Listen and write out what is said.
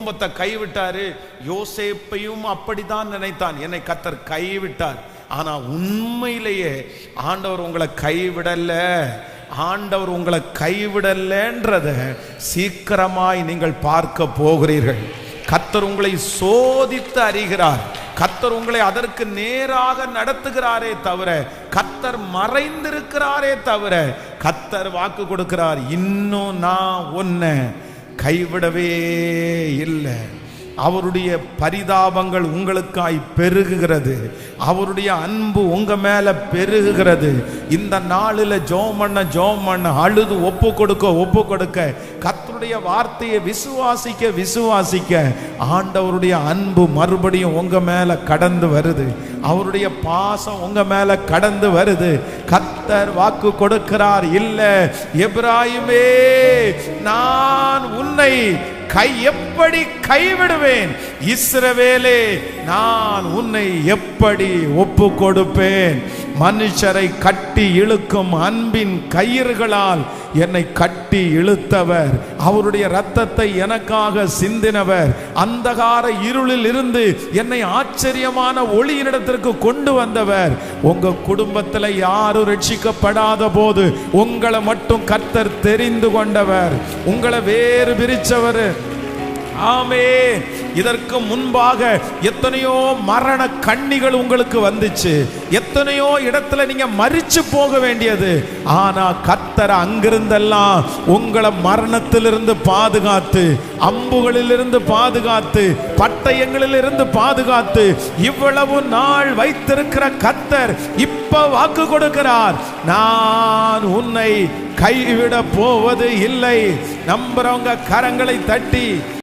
குடும்பத்தை கைவிட்டாரு. யோசேப்பையும் அப்படிதான் நினைத்தான். என்னை கத்தர் கைவிட்டார். ஆனா உண்மையிலேயே ஆண்டவர் உங்களை கைவிடல. ஆண்டவர் உங்களை கைவிடலன்றத சீக்கிரமாய் நீங்கள் பார்க்க போகிறீர்கள். கத்தர் உங்களை சோதித்து அறிகிறார். கத்தர் உங்களை அதற்கு நேராக நடத்துகிறாரே தவிர கத்தர் மறைந்திருக்கிறாரே தவிர கத்தர் வாக்கு கொடுக்கிறார். இன்னும் நான் ஒன்ன கைவிடவே இல்லை. அவருடைய பரிதாபங்கள் உங்களுக்காய் பெருகுகிறது. அவருடைய அன்பு உங்க மேல பெருகுகிறது. இந்த நாளில் ஜோம் பண்ண ஜோம் பண்ண அழுது ஒப்பு கொடுக்க ஒப்பு கொடுக்க கத்தருடைய வார்த்தையை விசுவாசிக்க விசுவாசிக்க ஆண்டவருடைய அன்பு மறுபடியும் உங்க மேல கடந்து வருது. அவருடைய பாசம் உங்க மேல கடந்து வருது. கத்தர் வாக்கு கொடுக்கிறார் இல்ல எப்ராயுமே நான் உன்னை கை எப்படி கைவிடுவேன்? இஸ்ரவேலே நான் உன்னை எப்படி ஒப்பு கொடுப்பேன் மனுஷரை கட்டி இழுக்கும் அன்பின் கயிறுகளால் என்னை கட்டி இழுத்தவர். அவருடைய ரத்தத்தை எனக்காக சிந்தினவர். அந்தகார இருளில் இருந்து என்னை ஆச்சரியமான ஒளியினிடத்திற்கு கொண்டு வந்தவர். உங்க குடும்பத்தில் யாரும் ரட்சிக்கப்படாத போது உங்களை மட்டும் கர்த்தர் தெரிந்து கொண்டவர். உங்களை வேறு பிரிச்சவர். ஆமே இதற்கு முன்பாக எத்தனையோ மரண கண்ணிகள் உங்களுக்கு வந்துச்சு. எத்தனையோ இடத்துல நீங்க மறிச்சு போக வேண்டியது. ஆனா கத்தர் அங்கிருந்தெல்லாம் உங்களை மரணத்திலிருந்து பாதுகாத்து அம்புகளிலிருந்து பாதுகாத்து பட்டயங்களிலிருந்து பாதுகாத்து இவ்வளவு நாள் வைத்திருக்கிற கத்தர் இப்ப வாக்கு கொடுக்கிறார். நான் உன்னை கைவிட போவது இல்லை. நம்புறவங்க கரங்களை தட்டி